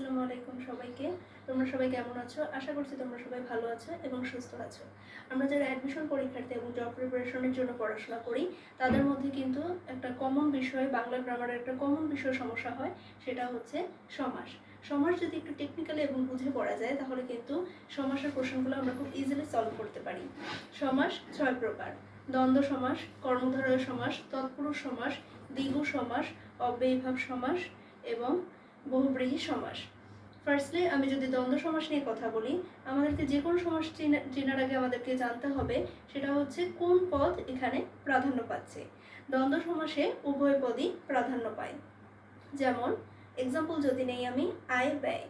আসসালামু আলাইকুম সবাইকে। তোমরা সবাই কেমন আছো? আশা করছি তোমরা সবাই ভালো আছো এবং সুস্থ আছো। আমরা যারা অ্যাডমিশন পরীক্ষার্থী এবং জব প্রিপারেশনের জন্য পড়াশোনা করি, তাদের মধ্যে কিন্তু একটা কমন বিষয়, বাংলা গ্রামারের একটা কমন বিষয় সমস্যা হয়, সেটা হচ্ছে সমাস। সমাস যদি একটু টেকনিক্যালি এবং বুঝে পড়া যায়, তাহলে কিন্তু সমাসের প্রশ্নগুলো আমরা খুব ইজিলি সলভ করতে পারি। সমাস ছয় প্রকার। দ্বন্দ্ব সমাস, কর্মধারয় সমাস, তৎপুরুষ সমাস, দ্বিগু সমাস, অব্যয়ভাব সমাস এবং বহুব্রীহি সমাস। ফার্স্টলি আমি যদি দ্বন্দ্ব সমাস নিয়ে কথা বলি, আমাদেরকে যে কোনো সমাস চেনা- চেনার আগে আমাদেরকে জানতে হবে সেটা হচ্ছে কোন পদ এখানে প্রাধান্য পাচ্ছে। দ্বন্দ্ব সমাসে উভয় পদই প্রাধান্য পায়। যেমন এক্সাম্পল যদি নেই আমি, আয়, ব্যয়।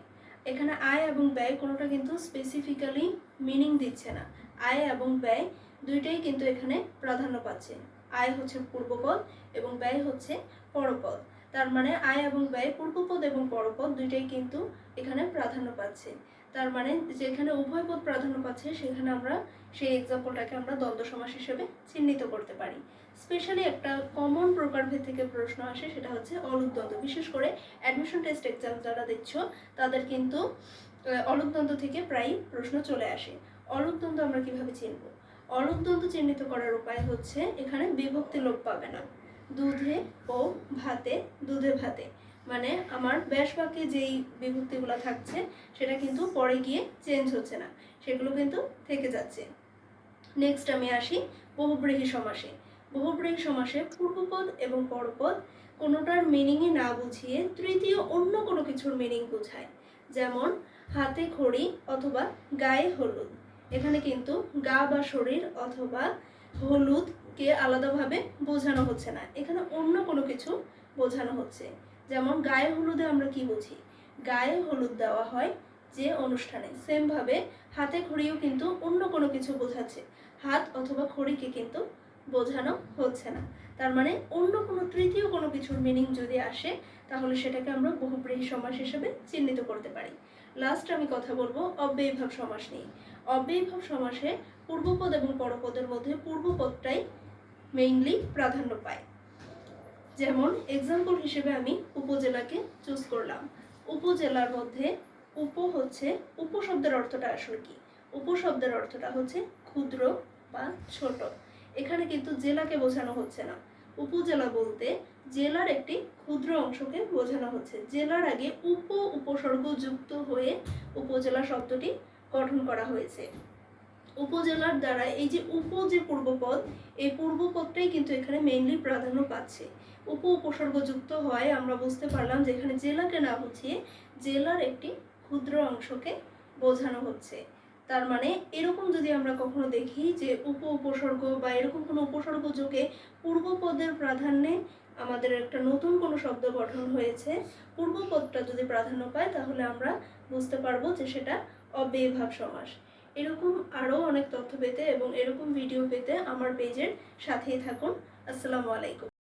এখানে আয় এবং ব্যয় কোনোটা কিন্তু স্পেসিফিক্যালি মিনিং দিচ্ছে না। আয় এবং ব্যয় দুইটাই কিন্তু এখানে প্রাধান্য পাচ্ছে। আয় হচ্ছে পূর্বপদ এবং ব্যয় হচ্ছে পরপদ তার মানে আয় এবং ব্যয়, পূর্বপদ এবং পরপদ দুইটাই কিন্তু এখানে প্রাধান্য পাচ্ছে। তার মানে যেখানে উভয় পদ প্রাধান্য পাচ্ছে, সেখানে আমরা সেই এক্সাম্পলটাকে আমরা দ্বন্দ্ব সমাস হিসেবে চিহ্নিত করতে পারি। স্পেশালি একটা কমন প্রকারভেদ থেকে প্রশ্ন আসে, সেটা হচ্ছে অলুদ্বন্দ্ব বিশেষ করে অ্যাডমিশন টেস্ট এক্সাম যারা দিচ্ছ তাদের কিন্তু অলুদ্বন্দ্ব থেকে প্রায় প্রশ্ন চলে আসে। অলুদ্বন্দ্ব আমরা কীভাবে চিনব? অলুদ্বন্দ্ব চিহ্নিত করার উপায় হচ্ছে এখানে বিভক্তি লোপ পাবে না। দুধে ও ভাতে দুধে ভাতে। মানে আমার ব্যাস বাক্যে যেই বিভক্তিগুলো থাকছে, সেটা কিন্তু পরে গিয়ে চেঞ্জ হচ্ছে না। সেগুলো কিন্তু থেকে যাচ্ছে। নেক্সট আমি আসি বহুব্রীহি সমাসে। বহুব্রীহি সমাসে পূর্বপদ এবং পরপদ কোনোটার মিনিংই না বুঝিয়ে তৃতীয় অন্য কোনো কিছুর মিনিং বোঝায়। যেমন হাতে খড়ি অথবা গায়ে হলুদ। এখানে কিন্তু গা বা শরীর অথবা হলুদকে আলাদাভাবে বোঝানো হচ্ছে না। এখানে অন্য কোনো কিছু বোঝানো হচ্ছে। যেমন গায়ে হলুদে আমরা কি বুঝি? গায়ে হলুদ দেওয়া হয় যে অনুষ্ঠানে। সেমভাবে হাতে খড়িও কিন্তু অন্য কোনো কিছু বোঝাচ্ছে। হাত অথবা খড়িকে কিন্তু বোঝানো হচ্ছে না। তার মানে অন্য কোনো তৃতীয় কোনো কিছুর মিনিং যদি আসে, তাহলে সেটাকে আমরা বহুব্রীহি সমাস হিসেবে চিহ্নিত করতে পারি। লাস্ট আমি কথা বলব অব্যয়ীভাব সমাস নিয়ে। অব্যয়ীভাব সমাসে পূর্বপদ এবং পরপদের মধ্যে পূর্বপদটাই মেইনলি প্রাধান্য পায়। যেমন এক্সাম্পল হিসেবে আমি উপজেলাকে চুজ করলাম। উপজেলার মধ্যে উপ হচ্ছে উপশব্দের অর্থটা আসলে কি? উপশব্দের অর্থটা হচ্ছে ক্ষুদ্র বা ছোট। এখানে কিন্তু জেলাকে বোঝানো হচ্ছে না। উপজেলা বলতে জেলার একটি ক্ষুদ্র অংশকে বোঝানো হচ্ছে। জেলার আগে উপ উপসর্গ যুক্ত হয়ে উপজেলা শব্দটি গঠন করা হয়েছে। উপজেলার দ্বারা এই যে উপ যে পূর্বপদ, এই পূর্বপদটাই কিন্তু এখানে মেইনলি প্রাধান্য পাচ্ছে। উপ উপসর্গ যুক্ত হয়, আমরা বুঝতে পারলাম যে এখানে জেলাকে না বুঝিয়ে জেলার একটি ক্ষুদ্র অংশকে বোঝানো হচ্ছে। তার মানে এরকম যদি আমরা কখনো দেখি যে উপ উপসর্গ বা এরকম কোনো উপসর্গ যোগে পূর্বপদের প্রাধান্যে আমাদের একটা নতুন কোনো শব্দ গঠন হয়েছে, পূর্বপদটা যদি প্রাধান্য পায় তাহলে আমরা বুঝতে পারব যে সেটা অব্যয়ভাব সমাস। এরকম আরও অনেক তথ্য পেতে এবং এরকম ভিডিও পেতে আমার পেজের সাথেই থাকুন। আসসালামু আলাইকুম।